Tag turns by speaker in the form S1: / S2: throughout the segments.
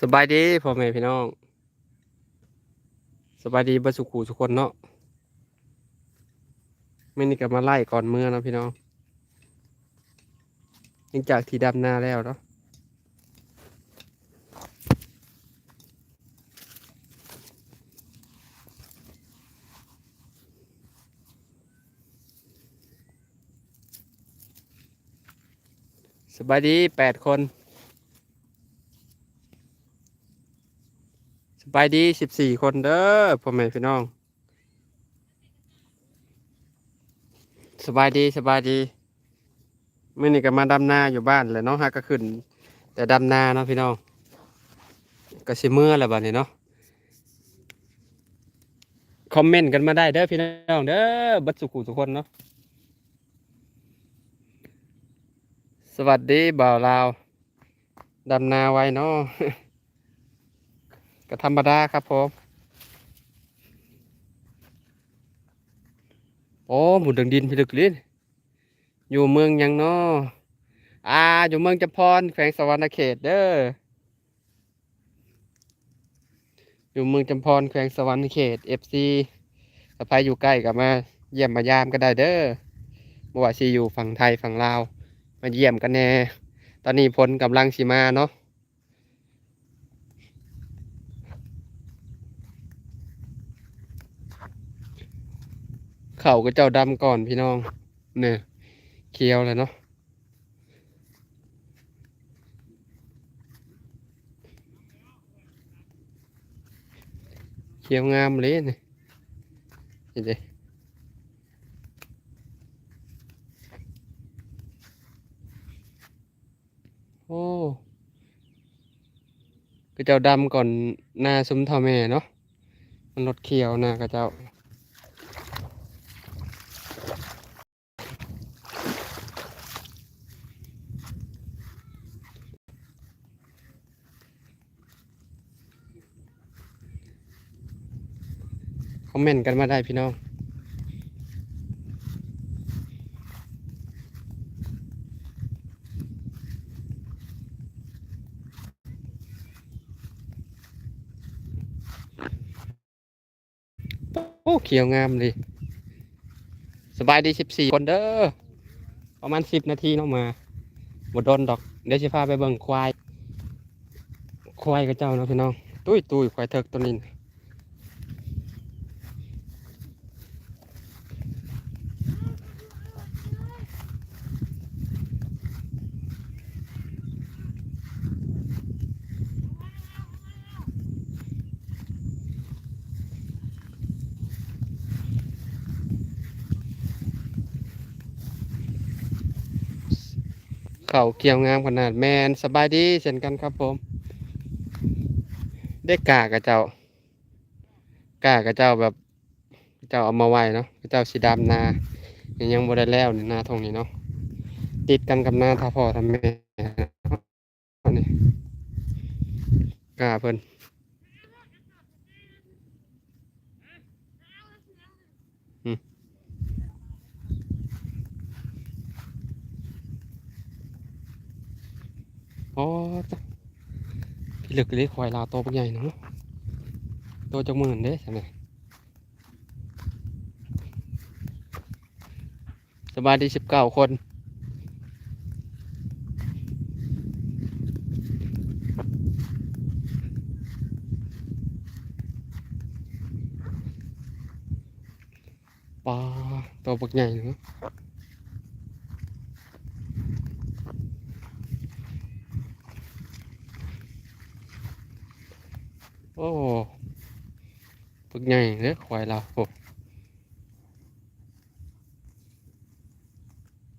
S1: สบายดีพ่อแม่พี่น้อง สบายดีบัสุขูทุกคนเนาะไม่นี่ก็มาไล่ก่อนเมื่อนะพี่น้องหลังจากที่ดำนาแล้วเนาะสบายดีแปดคน บายดีสิบสี่คนเด้อพ่อแม่พี่น้อง สบายดีสบายดีมื่อนี้ก็มาดำนาอยู่บ้านแหละเนาะฮะก็ขึ้น แต่ดำนาเนาะพี่น้องก็สิเมื่อแล้วบัดนี้เนาะคอมเมนต์กันมาได้เด้อพี่น้องเด้อบัดสุขุทุกคนเนาะสวัสดีบ่าวลาวดำนาไว้เนาะ ก็ธรรมดาครับผมโอ้หมุดดังดินพี่ลึกลิ้นอยู่เมืองยังเนาะอ่า อยู่เมืองจำพรแขวงสวรรณเขตเด้อ อยู่เมืองจำพรแขวงสวรรณเขต FC ถ้าใครอยู่ใกล้ก็มา เยี่ยมมายามก็ได้เด้อบ่ว่าสิอยู่ฝั่งไทยฝั่งลาว มาเยี่ยมกันแน่ ตอนนี้พลกำลังสิมาเนาะ เข่าก็เจ้าดำก่อนพี่น้องเนี่ยเคี้ยวเลยเนาะเคี้ยวงามเลยนี่เด้โอ้ก็เจ้าดำก่อนหน้าซุ้มท่าแม่เนาะมันรถเคียวน้าก็เจ้า อมเมนต์กันมาได้พี่น้องโอ้เขียวงามเลยสบายดีสิบสี่คนเด้อประมาณสิบนาทีเนาะมาบดดนดอก เดี๋ยวจะพาไปเบิ่งควาย ควายกับเจ้าเนาะพี่น้อง ตุ้ยตุ้ยควายเถิกตัวนี้ เขาเกี่ยวงามขนาดแมนสบายดีเช่นกันครับผม ได้กากระเจ้ากากระเจ้าแบบเจ้าเอามาไว้เนาะกระเจ้าสีดำนายังยังบ่ได้แล้วนี่นาทงนี้เนาะติดกันกับนาท่าพ่อทำแม่นี่กาเพิ่น อ้ตะพี่เหลึกเลยควายลาโตเปักใหญ่เนาะโตจักหมื่นเด้ใช่ไหมสบายดีสิบเก้าคนปลาตัวปักใหญ่เนาะ โอ้ปึกใหญ่เด้อควายเราโอ้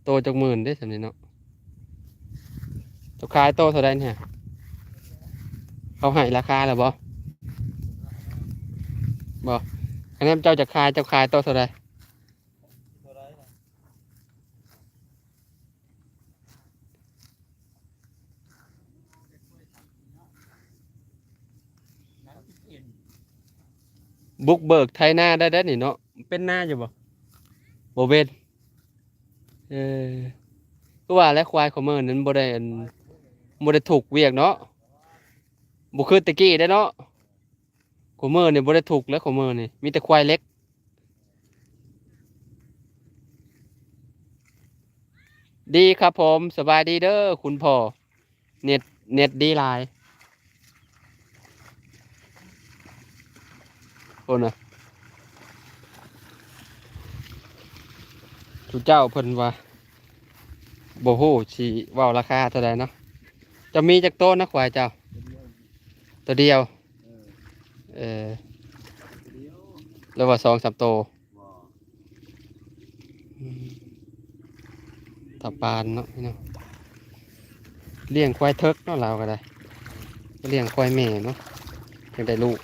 S1: โตจักหมื่นได้สำนี้เนาะตัวขายโตเท่าไรเนี่ย เขาให้ราคาแล้วบ่บ่อันนี้เจ้าจะขายเจ้าขายโตเท่าไร บุกเบิกไทยหน้าได้ได้นี่เนาะเป็นหน้าอยู่บ่บ่เป็นเออก็ว่าแล้วควายของเมืองนั้นบ่ได้อันบ่ได้ถูกเวียกเนาะบุคือตะกี้ได้อเนาะขมือนี่บ่ได้ถูกแล้วขมือนี่มีแต่ควายเล็กดีครับผมสบายดีเด้อคุณพ่อเน็ตเน็ตดีหลาย โอ้นะทุเจ้าเพิ่นว่าบ่ฮู้สิเว้าราคาเท่าใดเนาะจะมีจักโตวนะควายเจ้า ตัวเดียว
S2: เออ
S1: เออ
S2: เดียว
S1: แล้วว่าสองสามโตว
S2: บ่
S1: ตาปานเนาะพี่น้องเลี้ยงควายเทิกเนาะเราก็ได้เลี้ยงควายแม่เนาะยังได้ลูก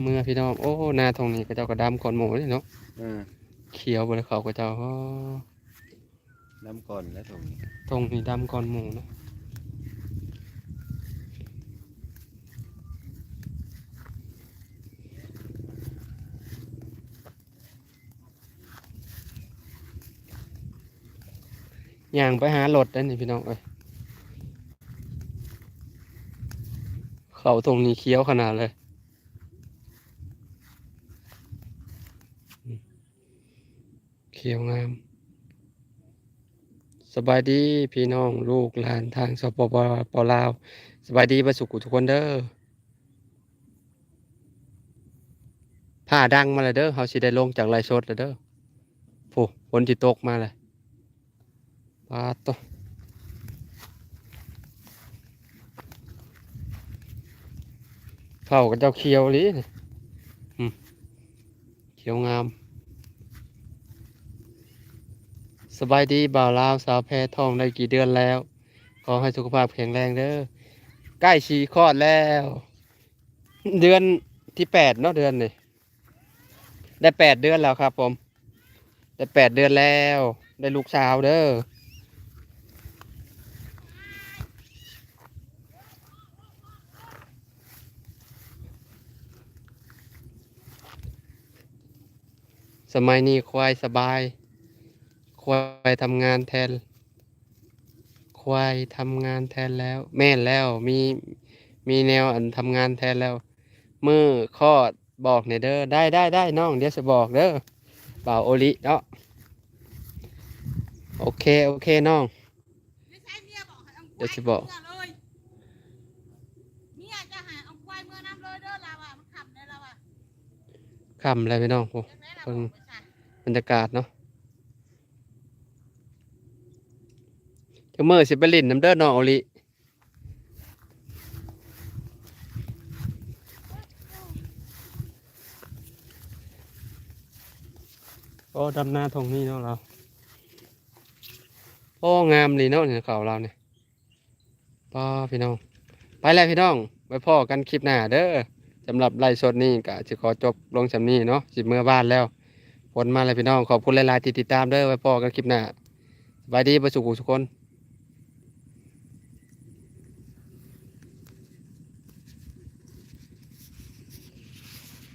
S1: เมื่อพี่น้องโอ้หน้าตรงนี้ก็เจ้ากระดำก่อนหมูเลยเนาะ
S2: เออ
S1: เขียวบนเขาก็เจ้าอ้อ
S2: น้ำก่อนแล้วตรงนี้
S1: ตรงนี้ดำก่อนหมูเนาะย่างไปหารถได้นี่พี่น้องเอ้ยเขาตรงนี้เคี้ยวขนาดเลยอืม เขียวงาม สบายดีพี่น้องลูกหลานทางสปปปลาว สบายดีประสุขุทุกคนเด้อผ้าดังมาเลยเด้อเฮาสิได้ลงจากไลฟ์สดแล้วเด้อโอ้ฝนที่ตกมาเลยปาตะเผากับเจ้าเขียวลินี่อืมเขียวงาม สบายดีบ่าวลาวสาวแพทองได้กี่เดือนแล้ว ขอให้สุขภาพแข็งแรงเด้อใกล้ชีคลอดแล้ว เดือนที่แปดเนาะเดือนนี่ได้แปดเดือนแล้วครับผม ได้แปดเดือนแล้ว ได้ลูกสาวเด้อ สมัยนี้ควายสบาย ควายทำงานแทน ควายทำงานแทนแล้ว แม่นแล้วมีมีแนวอันทำงานแทนแล้ว มือคลอดบอกเนี่ยเด้อได้ได้ได้น้องเดี๋ยวจะบอกเด้อบ่าวโอลิเนาะโอเค โอเคน้อง
S3: ไม่ใช่เมียบอกให้เอา
S1: เดี๋ยวสิบอก
S3: เมื่เลยเมียจะหาเอาควายเมื่อน้ำเลยเด้อเราอะมันขับได้เราอะ
S1: คำอะไรพี่น้องโอ้
S3: บอกไปซะ
S1: บรรยากาศเนาะเจ้ามือสิไปลินน้ำเด้อน้องโอลิโอ้ดำหน้าทงนี่เนาะเราโอ้งามเลยเนาะเนี่ยเขาเราเนี่ยป้าพี่น้อง ไปแล้วพี่น้องไว้พ่อกันคลิปหน้าเด้อสำหรับไลฟ์สดนี่ก็จะขอจบลงสำนี้เนาะสิเมื่อบ้านแล้ว ฝนมาเลยพี่น้องขอบคุณหลายๆที่ติดตามเด้อไว้พ่อกันคลิปหน้าสบายดีประสุขทุกคน